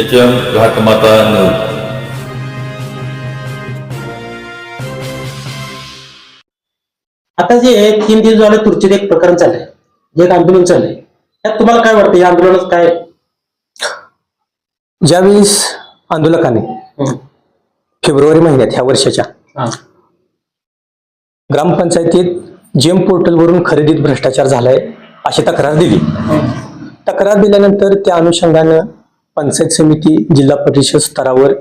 H M घाटमाता news आता जे आहे, तीन दिवस झाले तुर्चीत एक प्रकरण चाललंय. जे एक आंदोलन चाललंय. त्यात तुम्हाला काय वाटतं? या आंदोलनात काय? ज्यावेळेस आंदोलकांनी हं. फेब्रुवारी महिन्यात ह्या वर्षाच्या हा. ग्रामपंचायतीत जेम पोर्टलवरून खरेदीत भ्रष्टाचार झालाय अशी तक्रार दिली. तक्रार दिल्यानंतर त्या अनुषंगानं पंचायत समिती जिल्हा परिषद स्तरावर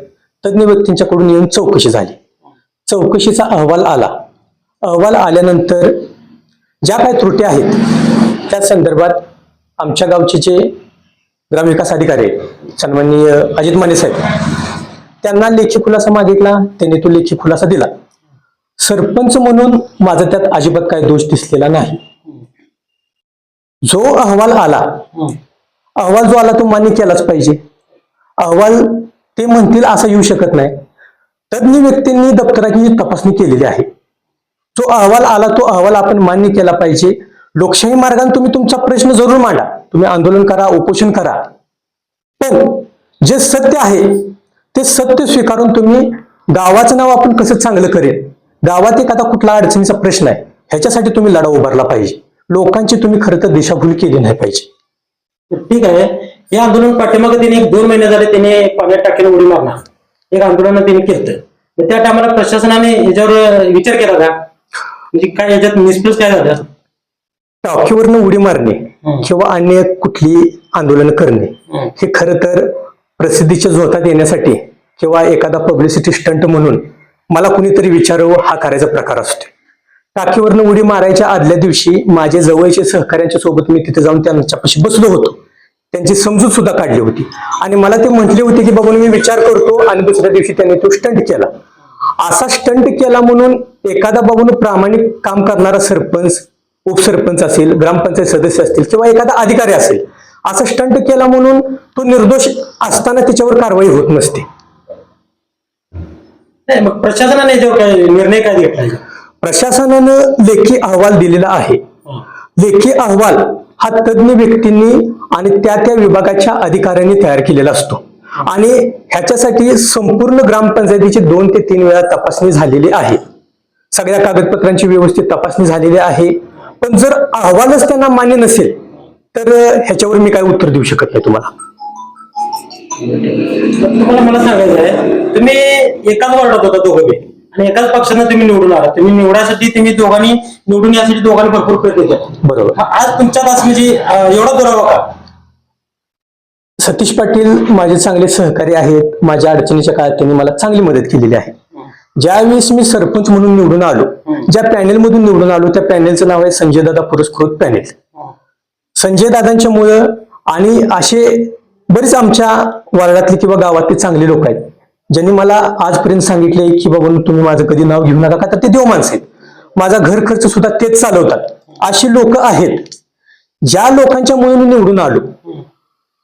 तज्ज्ञ व्यक्तींच्याकडून येऊन चौकशी झाली. चौकशीचा अहवाल आला. अहवाल आल्यानंतर ज्या काही त्रुटी आहेत त्या संदर्भात आमच्या गावचे जे ग्रामविकास अधिकारी सन्माननीय अजित माने साहेब त्यांना लेखी खुलासा मागितला त्यांनी तो लेखी खुलासा दिला. सरपंच म्हणून माझा त्यात अजिबात काही दोष दिसलेला नाही. जो अहवाल आला अहवाल जो आला तो मान्य केलाच पाहिजे. अहवाल ते म्हणतील असं येऊ शकत नाही. तज्ज्ञ व्यक्तींनी दप्तराची तपासणी केलेली आहे जो अहवाल आला तो अहवाल आपण मान्य केला पाहिजे. लोकशाही मार्गाने तुम्ही तुमचा प्रश्न जरूर मांडा. तुम्ही आंदोलन करा उपोषण करा. पण जे सत्य आहे ते सत्य स्वीकारून तुम्ही गावाचं नाव आपण कसं चांगलं करेल? गावात एखादा कुठला अडचणीचा प्रश्न आहे ह्याच्यासाठी तुम्ही लढा उभारला पाहिजे. लोकांची तुम्ही खरं तर दिशाभूल केली नाही पाहिजे. ठीक आहे. हे आंदोलन पाठीमागे त्यांनी एक दोन महिने झाले त्याने पाण्यात टाकीला उडी मारणार. एक आंदोलन त्यांनी केलं मग त्या टायमाला प्रशासनाने याच्यावर विचार केला का म्हणजे काय याच्यात निष्फळ काय झालं? टाकीवरनं उडी मारणे. किंवा अन्य कुठली आंदोलन करणे हं. हे खरं तर प्रसिद्धीच्या झोतात येण्यासाठी किंवा एखादा पब्लिसिटी स्टंट म्हणून मला कुणीतरी विचारावं हा करायचा प्रकार असतो टाकीवरनं उडी मारायच्या आदल्या दिवशी माझे जवळचे सहकाऱ्यांच्या सोबत मी तिथे जाऊन त्यांच्यापाशी बसलो होतो. त्यांची समजूत सुद्धा काढली होती. आणि मला ते म्हटले होते की बाबा मी विचार करतो. आणि दुसऱ्या दिवशी त्यांनी तो स्टंट केला. असा स्टंट केला म्हणून एखादा बाबून प्रामाणिक काम करणारा सरपंच उपसरपंच असेल ग्रामपंचायत सदस्य असतील किंवा एखादा अधिकारी असेल असा स्टंट केला म्हणून तो निर्दोष असताना त्याच्यावर कारवाई होत नसते. नाही मग प्रशासनाने जो काय निर्णय काय घेतला प्रशासनानं लेखी अहवाल दिलेला आहे. लेखी अहवाल हा तज्ज्ञ व्यक्तींनी आणि त्या त्या विभागाच्या अधिकाऱ्यांनी तयार केलेला असतो. आणि ह्याच्यासाठी संपूर्ण ग्रामपंचायतीची दोन ते तीन वेळा तपासणी झालेली आहे. सगळ्या कागदपत्रांची व्यवस्थित तपासणी झालेली आहे. पण जर अहवालच त्यांना मान्य नसेल तर ह्याच्यावर मी काय उत्तर देऊ शकत नाही तुम्हाला. तुम्हाला मला सांगायचं आहे तुम्ही एकाच वार्डात होता दोघं आणि एकाच पक्षानं तुम्ही निवडून आला तुम्ही निवडासाठी तुम्ही दोघांनी निवडून यासाठी दोघांनी भरपूर प्रयत्न केला. बरोबर. आज तुमच्यात असं म्हणजे अं, एवढा दुरावा का? सतीश पाटील माझे चांगले सहकारी आहेत. माझ्या अडचणीच्या काळात त्यांनी मला चांगली मदत केलेली आहे. ज्यावेळेस मी सरपंच म्हणून निवडून आलो ज्या पॅनेलमधून निवडून आलो त्या पॅनेलचं नाव आहे संजय दादा पुरस्कृत पॅनेल. संजय दादांच्या मुळे आणि असे बरेच आमच्या वार्डातले किंवा गावातले चांगले लोक आहेत. ज्यांनी मला आजपर्यंत सांगितले की बाबा तुम्ही माझं कधी नाव घेऊ नका का तर ते देव माणसं आहेत. माझा घर खर्च सुद्धा तेच चालवतात. अशी लोक आहेत. ज्या लोकांच्या मुळे मी निवडून आलो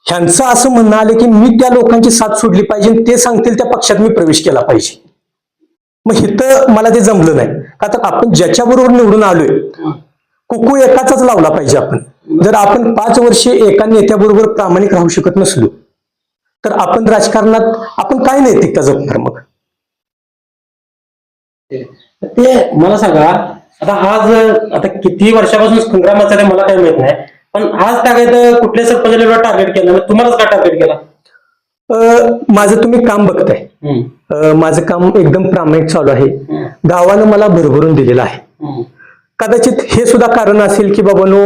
ह्यांचं असं म्हणणं आलं की मी त्या लोकांची साथ सोडली पाहिजे ते सांगतील त्या पक्षात मी प्रवेश केला पाहिजे. मग इथं मला ते जमलं नाही. का तर आपण ज्याच्याबरोबर निवडून आलोय कुकू एकाचाच लावला पाहिजे आपण. जर आपण पाच वर्षे एका नेत्याबरोबर प्रामाणिक राहू शकत नसलो तर आपण राजकारणात आपण काय नैतिकता जपणार मग? ते मला सांगा आता आज आता किती वर्षापासून संग्रामाचा आहे मला काही माहीत नाही पण आज काय तर कुठल्या सरपंचाला टार्गेट केलं? तुम्हालाच का टार्गेट केला? माझं तुम्ही काम बघताय. माझं काम एकदम प्रामाणिक चालू आहे. गावानं मला भरभरून दिलेलं आहे. कदाचित हे सुद्धा कारण असेल की बाबानो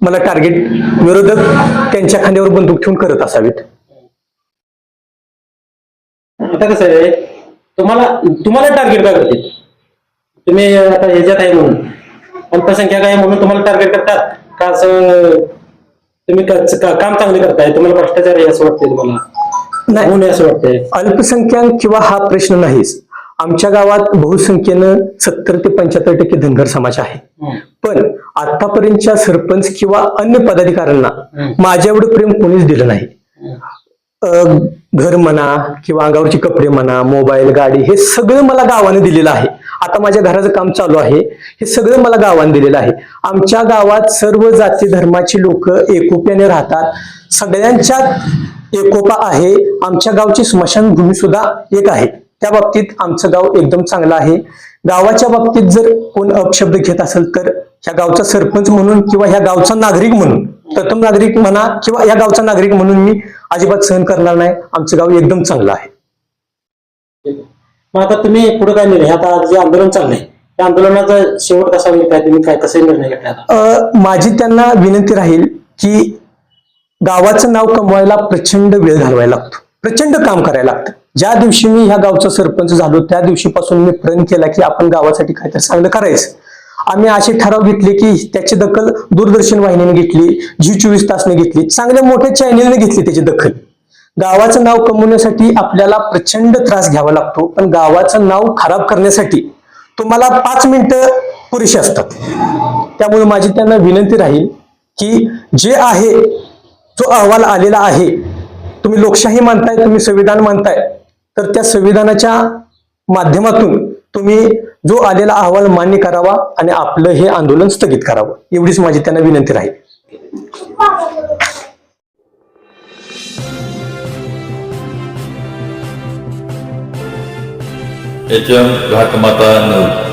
मला टार्गेट विरोधक त्यांच्या खांद्यावर बंदूक ठेवून करत असावेत. आता कसं आहे तुम्हाला तुम्हाला टार्गेट काय करते तुम्ही आता ह्याच्यात आहे म्हणून. अल्पसंख्याक आहे म्हणून तुम्हाला टार्गेट करतात. का असं तुम्ही काम चांगले करताय तुम्हाला भ्रष्टाचार आहे असं वाटतंय तुम्हाला? नाही. असं वाटतंय. अल्पसंख्याक किंवा हा प्रश्न नाहीच आमच्या गावात बहुसंख्येनं सत्तर ते पंच्याहत्तर टक्के धनगर समाज आहे. पण आतापर्यंतच्या सरपंच किंवा अन्य पदाधिकाऱ्यांना माझ्या एवढं प्रेम कोणीच दिलं नाही. घर म्हणा किंवा अंगावरचे कपडे म्हणा मोबाईल गाडी हे सगळं मला गावाने दिलेलं आहे. आता माझ्या घराचं काम चालू आहे. हे सगळं मला गावाने दिलेलं आहे. आमच्या गावात सर्व जाती धर्माची लोक एकोप्याने राहतात. सगळ्यांच्या एकोपा आहे. आमच्या गावची स्मशानभूमी सुद्धा एक आहे. त्या बाबतीत आमचं गाव एकदम चांगलं आहे. गावाच्या बाबतीत जर कोण अपशब्द घेत असेल तर ह्या गावचा सरपंच म्हणून किंवा ह्या गावचा नागरिक म्हणून प्रथम नागरिक म्हणा किंवा या गावचा नागरिक म्हणून मी अजिबात सहन करणार नाही. आमचं गाव एकदम चांगलं आहे. मग आता तुम्ही पुढे काय निर्णय? आता जे आंदोलन चाललंय त्या आंदोलनाचा शेवट कसा होईल काय तुम्ही? काय कसे निर्णय घेतला माझी त्यांना विनंती राहील की गावाचं नाव कमवायला प्रचंड वेळ घालवायला लागतो. प्रचंड काम करायला लागतं. ज्या दिवशी मी ह्या गावचा सरपंच झालो त्या दिवशीपासून मी प्रण केला की आपण गावासाठी काहीतरी चांगलं करायचं. आम्ही असे ठराव घेतले की त्याची दखल दूरदर्शन वाहिनीने घेतली झी चोवीस तासने घेतली चांगल्या मोठ्या चॅनेलने घेतली त्याची दखल. गावाचं नाव कमवण्यासाठी आपल्याला प्रचंड त्रास घ्यावा लागतो पण गावाचं नाव खराब करण्यासाठी तुम्हाला पाच मिनिटं पुरेशी असतात. त्यामुळे माझी त्यांना विनंती राहील की जे आहे जो अहवाल आलेला आहे तुम्ही लोकशाही मानताय तुम्ही संविधान मानताय तर त्या संविधानाच्या माध्यमातून तुम्ही जो आलेला अहवाल मान्य करावा आणि आपलं हे आंदोलन स्थगित करावं. एवढीच माझी त्यांना विनंती राहील. एच एम घाटमाता नऊ